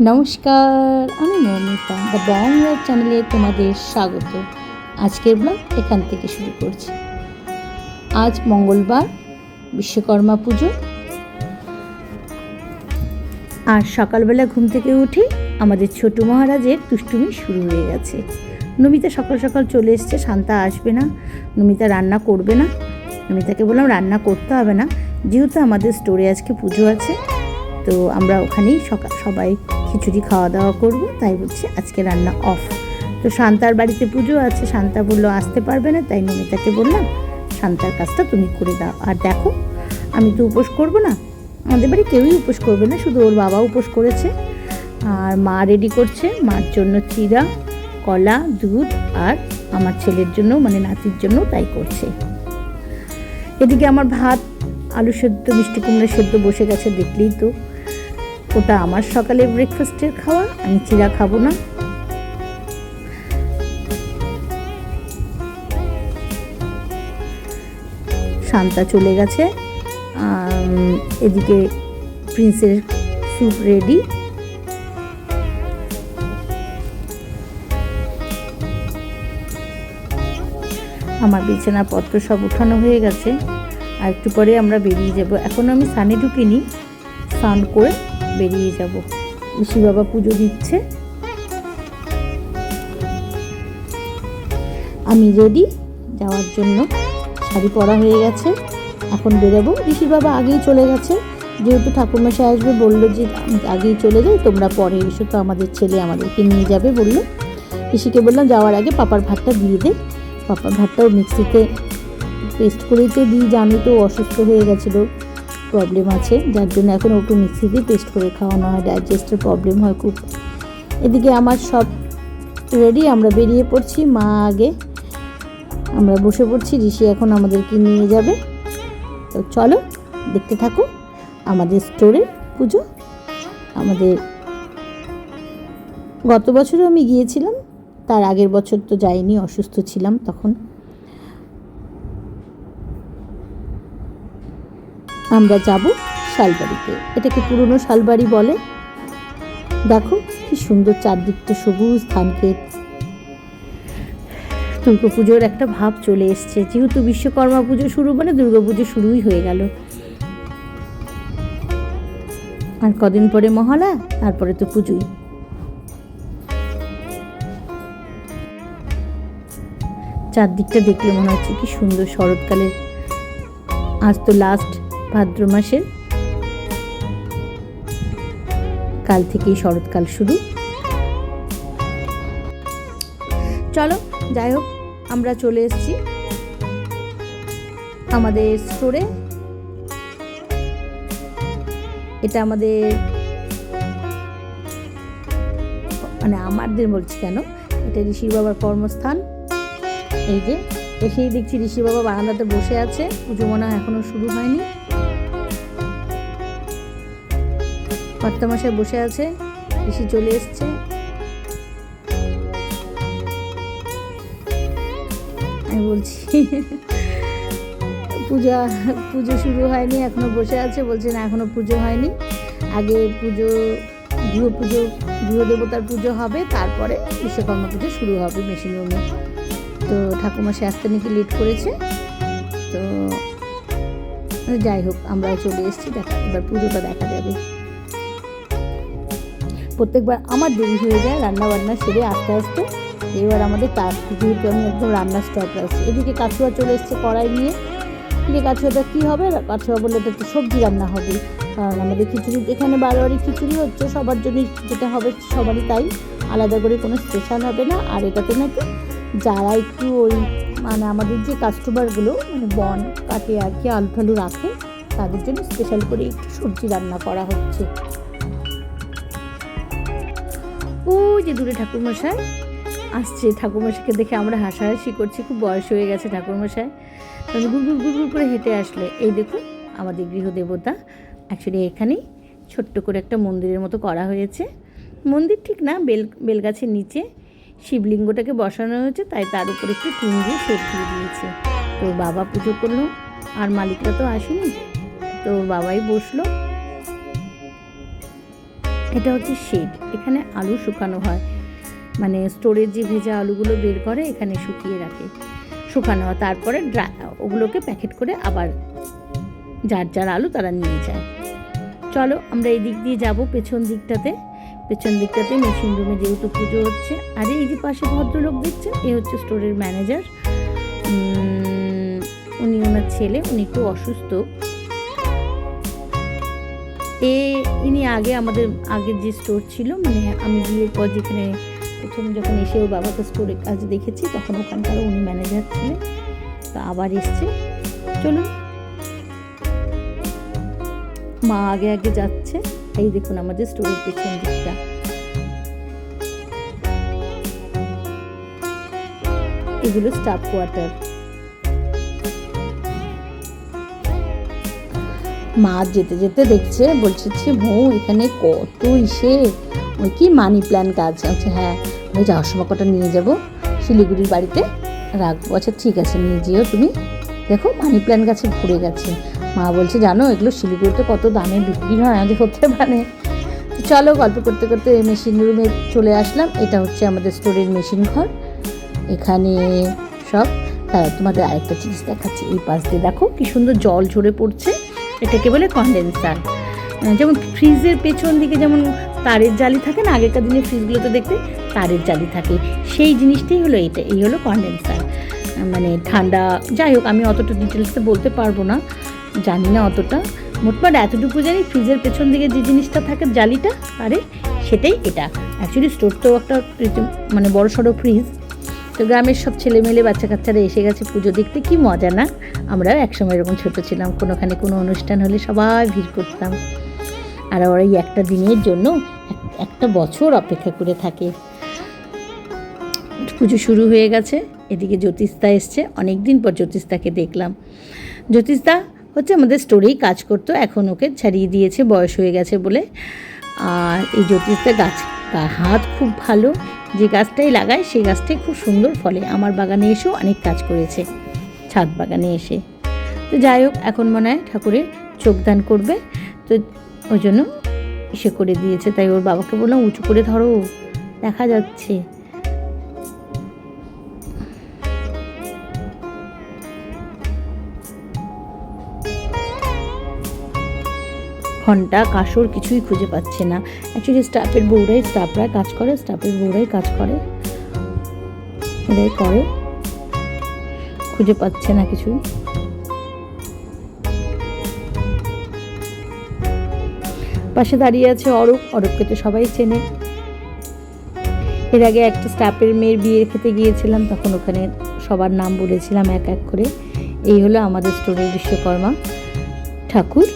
নমস্কার, আমি মৌমিতা দ্য বংওয়ার চ্যানেলে তোমাদের স্বাগত। আজকের ব্লগ এখান থেকে শুরু করছি। আজ মঙ্গলবার, বিশ্বকর্মা পুজো। আর সকালবেলা ঘুম থেকে উঠে আমাদের ছোট মহারাজের দুষ্টুমি শুরু হয়ে গেছে। নমিতা সকাল সকাল চলে এসছে, শান্তা আসবে না, নমিতা রান্না করবে না। নমিতাকে বললাম, রান্না করতে হবে না, যেহেতু আমাদের স্টোরে আজকে পুজো আছে, তো আমরা ওখানেই সকাল সবাই খিচুড়ি খাওয়া দাওয়া করব, তাই বলছি আজকে রান্না অফ তো শান্তার বাড়িতে পুজো আছে, শান্তা বলল আসতে পারবে না, তাই নমিতাকে বললাম, শান্তার কাজটা তুমি করে দাও। আর দেখো, আমি তো উপোস করব না, আমাদের বাড়ি কেউই উপোস করবে না, শুধু ওর বাবা উপোস করেছে। আর মা রেডি করছে, মার জন্য চিরা, কলা, দুধ, আর আমার ছেলের জন্য মানে নাতির জন্য তাই করছে। এদিকে আমার ভাত, আলু সেদ্ধ, মিষ্টি কুমড়া সেদ্ধ বসে গেছে, দেখলেই তো ওটা আমার সকালে ব্রেকফাস্টের খাওয়া, আমি চিরা খাব না। শান্তা চলে গেছে। এদিকে প্রিন্সের স্যুপ রেডি আমার বিছানাপত্র সব উঠানো হয়ে গেছে। আর একটু পরে আমরা বেরিয়ে যাব। এখন আমি সানে ঢুকিনি, স্নান করে বেরিয়ে যাব। ঋষি বাবা পুজো দিচ্ছে। আমি রেডি যাওয়ার জন্য শাড়ি পরা হয়ে গেছে। এখন বেরোবো। ঋষির বাবা আগেই চলে গেছে। যেহেতু ঠাকুরমশাই আসবে, বলল যে আগেই চলে যাই, তোমরা পরে এসো। তো আমাদের ছেলে আমাদেরকে নিয়ে যাবে বলল। ঋষিকে বললাম, যাওয়ার আগে পাপার ভাতটা দিয়ে দে। পাপার ভাতটাও মিক্সিতে পেস্ট করেই তো দিই। জানি তো অসুস্থ হয়ে গেছিল। প্রবলেম আছে, যার জন্য এখন ওকে মিক্সিতে পেস্ট করে খাওয়ানো হয় ডাইজেস্টের প্রবলেম হয় খুব। এদিকে আমার সব রেডি আমরা বেরিয়ে পড়ছি, মা আগে আমরা বসে পড়ছি, ঋষি এখন আমাদেরকে নিয়ে যাবে। তো চলো, দেখতে থাকো, আমাদের স্টোরে পুজো। আমাদের গত বছরও আমি গিয়েছিলাম, তার আগের বছর তো যাইনি, অসুস্থ ছিলাম তখন। আমরা যাব শালবাড়িতে। এটাকে পুরনো শালবাড়ি বলে। দেখো, কি সুন্দর চারদিকটা সবুজ ধানক্ষেত দুর্গা পুজোর একটা ভাব চলে এসছে। যেহেতু বিশ্বকর্মা পুজো শুরু মানে দুর্গা পুজো শুরুই হয়ে গেল। আর কদিন পরে মহালয়া, তারপরে তো পুজোই। চারদিকটা দেখলে মনে হচ্ছে কি সুন্দর শরৎকালের। আজ তো লাস্ট ভাদ্র মাসের। কাল থেকেই শরৎকাল শুরু। চলো, যাই হোক, আমরা চলে এসেছি আমাদের স্টোরে এটা আমাদের মানে আমাদের বলছি কেন? এটা ঋষি বাবার কর্মস্থান। এই যে, এসেই দেখছি ঋষি বাবা বারান্দাতে বসে আছে। পুজো মনে এখনও শুরু হয়নি। কর্তামশাই বসে আছে, ঋষি চলে এসছে। আমি বলছি, পূজা, পুজো শুরু হয়নি, এখনও বসে আছে, বলছে না, এখনও পুজো হয়নি। আগে পুজো, গৃহ পুজো, গৃহ দেবতার পুজো হবে, তারপরে বিশ্বকর্মা পুজো শুরু হবে মেশিন রুমে। তো ঠাকুমা সে আসতে নাকি লেট করেছে, তো যাই হোক, আমরাও চলে এসেছি, দেখা এবার পুজোটা দেখা যাবে। প্রত্যেকবার আমার দেরি হয়ে যায় রান্না বান্না সেরে আস্তে আস্তে এবার আমাদের তার যেহেতু আমি একদম রান্না স্টপ রাখছি এদিকে কাছুয়া চলে এসছে কড়াই নিয়ে। কিরে কাছুয়াটা কী হবে? কাছুয়া বললে তো সবজি রান্না হবে। কারণ আমাদের খিচুড়ি, এখানে বারোয়ারি খিচুড়ি হচ্ছে, সবার জন্য যেটা হবে সবারই তাই। আলাদা করে কোনো স্পেশাল হবে না। আর এটাতে নাকি যারা একটু ওই মানে আমাদের যে কাস্টমারগুলো মানে বন কাটে আর কি আলু ঠালু রাখে, তাদের জন্য স্পেশাল করে একটু সবজি রান্না করা হচ্ছে। ও যে দূরে ঠাকুরমশাই আসছে। ঠাকুরমশাইকে দেখে আমরা হাসাহাসি করছি, খুব বয়স হয়ে গেছে ঠাকুরমশাই। তবে গুড়গুড় গুড়গুড় করে হেঁটে আসলে, এই দেখুন আমাদের গৃহদেবতা। অ্যাকচুয়ালি এখানেই ছোট্ট করে একটা মন্দিরের মতো করা হয়েছে। মন্দির ঠিক না, বেল, বেলগাছের নিচে শিবলিঙ্গটাকে বসানো হয়েছে, তাই তার উপরে একটু টিন দিয়ে সেট দিয়ে দিয়েছে। তো বাবা পুজো করল, আর মালিকরা তো আসেনি। তো বাবাই বসল এটা হচ্ছে শেড। এখানে আলু শুকানো হয়। মানে স্টোরের যে ভেজা আলুগুলো বের করে, এখানে শুকিয়ে রাখে। শুকানো হয়। তারপরে ওগুলোকে প্যাকেট করে আবার যার যার আলু তারা নিয়ে যায়। চলো আমরা এই দিক দিয়ে যাব পেছন দিকটাতে। পেছন দিকটাতে মেশিন রুমে যেহেতু পুজো হচ্ছে। আর এই যে পাশে ভদ্রলোক দেখছেন, এ হচ্ছে স্টোরের ম্যানেজার উনি ওনার ছেলে, উনি একটু অসুস্থ। এ, ইনি আগে আমাদের আগের যে স্টোর ছিল মানে আমি বিয়ের পর যেখানে প্রথম যখন এসে ওর বাবাকে স্টোরে কাজ দেখেছি, তখন ওখানকার উনি ম্যানেজার ছিলেন। তো আবার এসছে। চলুন। মা আগে আগে যাচ্ছে। এই দেখুন আমাদের স্টোরের পেছন দিকটা। এগুলো স্টাফ কোয়ার্টার মা যেতে যেতে দেখছে, বলছে যে বউ, এখানে কত ইসে, ওই কি মানি প্ল্যান কাজ আছে? হ্যাঁ ওই যাওয়ার সময় কটা নিয়ে যাব? শিলিগুড়ির বাড়িতে রাখব। আচ্ছা ঠিক আছে, নিয়ে যেও তুমি। দেখো মানি প্ল্যান গাছে ভরে গেছে। মা বলছে, জানো, এগুলো শিলিগুড়িতে কত দামে বিক্রি হয় আমাদের হতে পারে। চলো, গল্প করতে করতে মেশিন রুমে চলে আসলাম। এটা হচ্ছে আমাদের স্টোরের মেশিন ঘর। এখানে সব তোমাদের আরেকটা জিনিস দেখাচ্ছি। এই পাশ দিয়ে দেখো, কি সুন্দর জল ঝরে পড়ছে। এটাকে বলে কন্ডেন্সার যেমন ফ্রিজের পেছন দিকে যেমন তারের জালি থাকে না, আগেকার দিনে ফ্রিজগুলোতে দেখতে তারের জালি থাকে। সেই জিনিসটাই হলো এটা, এই হলো কন্ডেন্সার মানে ঠান্ডা, যাই হোক, আমি অতটা ডিটেলসে বলতে পারব না, জানি না অতটা। মোটমাট এতটুকু জানি ফ্রিজের পেছন দিকে যে জিনিসটা থাকে জালিটা, আরে সেটাই এটা। অ্যাকচুয়ালি স্টোর তো একটা মানে বড় সড়ো ফ্রিজ তো গ্রামের সব ছেলে ছেলেমেলে বাচ্চা কাচ্চারা এসে গেছে পুজো দেখতে। কি মজা না? আমরাও একসময় এরকম ছোট ছিলাম, কোনোখানে কোনো অনুষ্ঠান হলে সবাই ভিড় করতাম। আর ওরা এই একটা দিনের জন্য একটা বছর অপেক্ষা করে থাকে। পুজো শুরু হয়ে গেছে, এদিকে জ্যোতিষদা এসছে। অনেক দিন পর জ্যোতিষদাকে দেখলাম। জ্যোতিষদা হচ্ছে আমাদের স্টোরেই কাজ করতো, এখন ওকে ছাড়িয়ে দিয়েছে, বয়স হয়ে গেছে বলে। আর এই জ্যোতিষদা গাছ হাত খুব ভালো যে গাছটাই লাগায়, সেই গাছটাই খুব সুন্দর ফলে। আমার বাগানে এসেও অনেক কাজ করেছে, ছাদ বাগানে এসে। তো যাই হোক, এখন মনে হয় ঠাকুরের চোখদান করবে। তো ওই জন্য এসে করে দিয়েছে, তাই ওর বাবাকে বললাম, উঁচু করে ধরো, দেখা যাচ্ছে। ঘণ্টা কাসর কিছুই খুঁজে পাচ্ছে না। অ্যাকচুয়ালি স্টাফের বউরাই স্টাফরা কাজ করে স্টাফের বউরাই কাজ করে। এরাই করে। খুঁজে পাচ্ছে না কিছুই। পাশে দাঁড়িয়ে আছে অরূপ। অরূপকে তো সবাই চেনে। এর আগে একটা স্টাফের মেয়ের বিয়ে খেতে গিয়েছিলাম, তখন ওখানে সবার নাম বলেছিলাম এক এক করে। এই হলো আমাদের স্টোরের বিশ্বকর্মা ঠাকুর।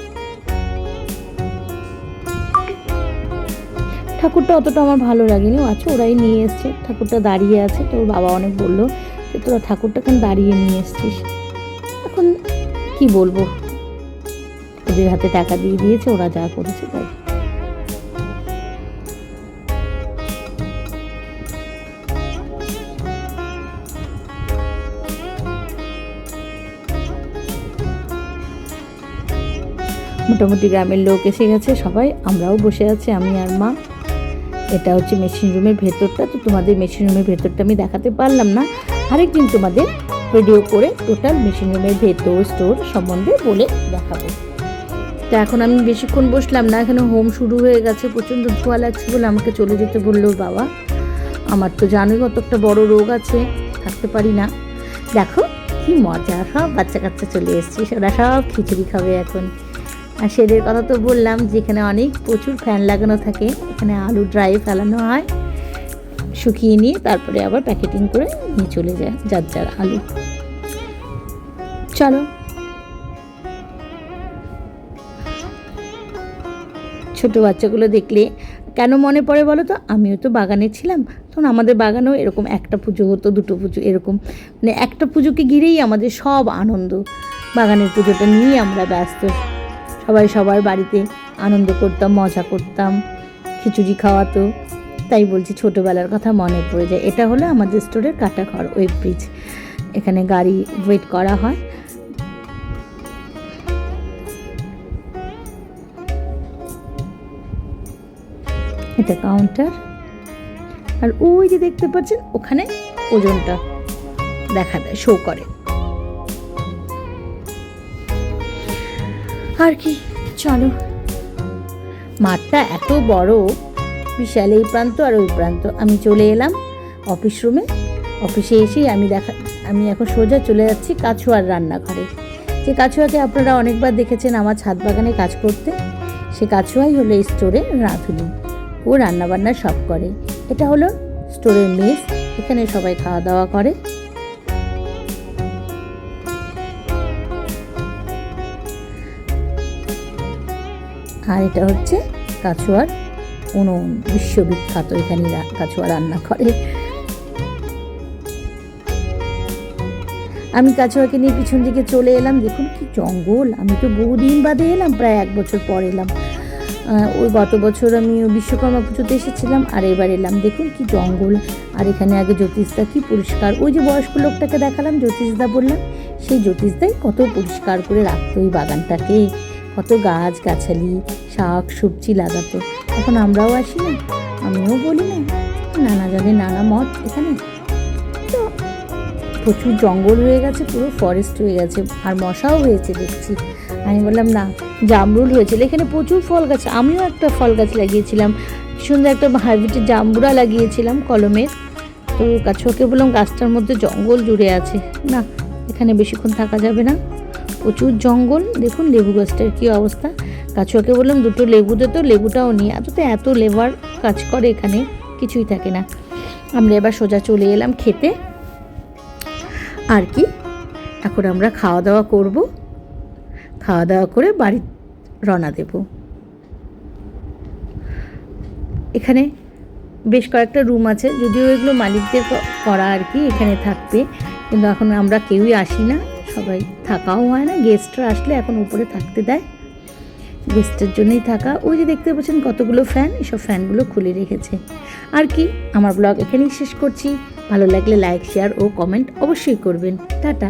ঠাকুরটা অতটা আমার ভালো লাগেনি। আছে, ওরাই নিয়ে এসছে। ঠাকুরটা দাঁড়িয়ে আছে, তো ওর বাবা অনেক বলল যে, তোরা ঠাকুরটা কেন দাঁড়িয়ে নিয়ে এসছিস? এখন কি বলব? ওদের হাতে টাকা দিয়ে দিয়েছে, ওরা যা করেছে তাই। মোটামুটি গ্রামের লোক এসে গেছে সবাই, আমরাও বসে আছি, আমি আর মা। এটা হচ্ছে মেশিন রুমের ভেতরটা, তো তোমাদের মেশিন রুমের ভেতরটা আমি দেখাতে পারলাম না। আরেকদিন তোমাদের ভিডিও করে টোটাল মেশিন রুমের ভেতর স্টোর সম্বন্ধে বলে দেখাবো। তো এখন আমি বেশিক্ষণ বসলাম না, এখানে হোম শুরু হয়ে গেছে, প্রচণ্ড ধোয়া লাগছে বলে আমাকে চলে যেতে বলল বাবা। আমার তো জানোই কত একটা বড় রোগ আছে, থাকতে পারি না। দেখো কি মজা, সব বাচ্চা কাচ্চা চলে এসছে ওরা সব খিচুড়ি খাবে এখন। আর শেডের কথা তো বললাম, যেখানে অনেক প্রচুর ফ্যান লাগানো থাকে, এখানে আলু ড্রাই ফেলানো হয়, শুকিয়ে নিয়ে তারপরে আবার প্যাকেটিং করে নিয়ে চলে যায় যার যার আলু। চলো। ছোট বাচ্চাগুলো দেখলে কেন মনে পড়ে বলো তো? আমিও তো বাগানে ছিলাম, তখন আমাদের বাগানেও এরকম একটা পুজো হতো, দুটো পুজো এরকম। মানে একটা পুজোকে ঘিরেই আমাদের সব আনন্দ, বাগানের পুজোটা নিয়েই আমরা ব্যস্ত। সবাই সবার বাড়িতে আনন্দ করতাম, মজা করতাম, খিচুড়ি খাওয়াতো। তাই বলছি ছোটোবেলার কথা মনে পড়ে যায়। এটা হলো আমাদের স্টোরের কাটাঘর ওয়েব ব্রিজ এখানে গাড়ি ওয়েট করা হয়। এটা কাউন্টার আর ওই যে দেখতে পাচ্ছেন, ওখানে ওজনটা দেখা দেয় শো করে। আর কি? চলো। মাঠটা এত বড়, বিশাল এই প্রান্ত আর ওই প্রান্ত। আমি চলে এলাম অফিস রুমে অফিসে এসেই আমি দেখা, আমি এখন সোজা চলে যাচ্ছি কাছুয়ার রান্নাঘরে। যে কাছুয়াকে আপনারা অনেকবার দেখেছেন আমার ছাদ বাগানে কাজ করতে, সে কাছুয়াই হলো স্টোরে রাঁধুনি। ও রান্নাবান্না সব করে। এটা হলো স্টোরের মেস। এখানে সবাই খাওয়া দাওয়া করে। আর এটা হচ্ছে কাছুয়ার উনুন বিশ্ববিখ্যাত, এখানে কাছুয়া রান্না করে। আমি কাছুয়াকে নিয়ে পিছন দিকে চলে এলাম, দেখুন কি জঙ্গল। আমি তো বহুদিন বাদে এলাম, প্রায় এক বছর পর এলাম। ওই গত বছর আমি বিশ্বকর্মা পুজোতে এসেছিলাম, আর এবার এলাম, দেখুন কি জঙ্গল। আর এখানে আগে জ্যোতিষদা কি পরিষ্কার, ওই যে বয়স্ক লোকটাকে দেখালাম, জ্যোতিষদা বললাম, সেই জ্যোতিষদাই কত পরিষ্কার করে রাখতো ওই বাগানটাকে। কত গাছ গাছালি শাক সবজি লাগাতো। এখন আমরাও আসি না, আমিও বলি না, নানা জনের নানা মত এখানে। তো প্রচুর জঙ্গল হয়ে গেছে, পুরো ফরেস্ট হয়ে গেছে, আর মশাও হয়েছে দেখছি। আমি বললাম, না, জামরুল হয়েছিল এখানে প্রচুর ফল গাছ, আমিও একটা ফল গাছ লাগিয়েছিলাম। সুন্দর একটা হাইব্রিডের জাম্বুরা লাগিয়েছিলাম কলমের। তো কাছুয়াকে বললাম, গাছটার মধ্যে জঙ্গল জুড়ে আছে। না, এখানে বেশিক্ষণ থাকা যাবে না। প্রচুর জঙ্গল। দেখুন লেবু গাছটার কী অবস্থা। কাছুয়াকে বললাম, দুটো লেবু দে তো লেবুটাও নিয়ে এত তো এত লেবার কাজ করে এখানে, কিছুই থাকে না। আমরা এবার সোজা চলে এলাম খেতে। আর কি? এখন আমরা খাওয়া দাওয়া করব। খাওয়া দাওয়া করে বাড়ি রওনা দেব। এখানে বেশ কয়েকটা রুম আছে, যদিও এগুলো মালিকদের করা আর কি, এখানে থাকবে। কিন্তু এখন আমরা কেউই আসি না। সবাই থাকাও হয় না গেস্টরা আসলে এখন উপরে থাকতে দেয়। গেস্টের জন্যই থাকা। ওই যে দেখতে পাচ্ছেন কতগুলো ফ্যান এসব ফ্যানগুলো খুলে রেখেছে। আর কি, আমার ব্লগ এখানেই শেষ করছি। ভালো লাগলে লাইক শেয়ার ও কমেন্ট অবশ্যই করবেন। টাটা।